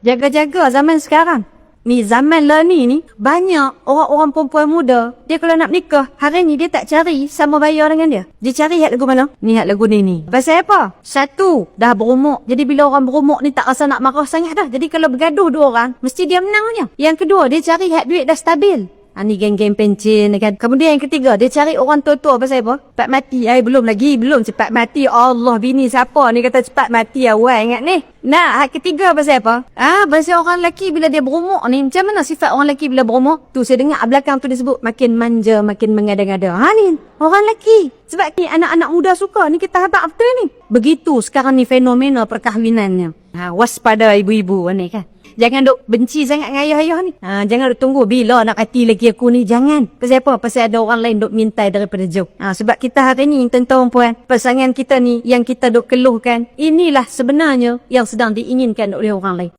Jaga-jaga zaman sekarang. Ni zaman lah ni ni. Banyak orang-orang perempuan muda. Dia kalau nak nikah. Hari ni dia tak cari sama bayar dengan dia. Dia cari hak lagu mana? Ni hak lagu ni ni. Pasal apa? Satu. Dah berumur. Jadi bila orang berumur ni tak rasa nak marah sangat dah. Jadi kalau bergaduh dua orang. Mesti dia menang je. Yang kedua. Dia cari hak duit dah stabil. Ha, ni geng-geng pencin kan. Kemudian yang ketiga, dia cari orang tua-tua pasal apa? Cepat mati. Eh, belum lagi. Belum cepat mati. Allah, bini siapa ni kata cepat mati awal ingat ni. Nah, hak ketiga pasal apa? Ah, pasal orang lelaki bila dia berumur ni. Macam mana sifat orang lelaki bila berumur? Tu saya dengar belakang tu disebut makin manja, makin mengada-ngada. Ha ni, orang lelaki. Sebab ni anak-anak muda suka. Ni kita habak betul ni. Begitu sekarang ni fenomena perkahwinannya. Ha, waspada ibu-ibu ni kan. Jangan duk benci sangat dengan ayah-ayah ni. Ha, jangan duk tunggu bila nak hati lagi aku ni. Jangan. Pasal apa? Pasal ada orang lain duk mintai daripada jauh. Ha, sebab kita hari ni, tuan-tuan puan, pasangan kita ni yang kita duk keluhkan, inilah sebenarnya yang sedang diinginkan oleh orang lain.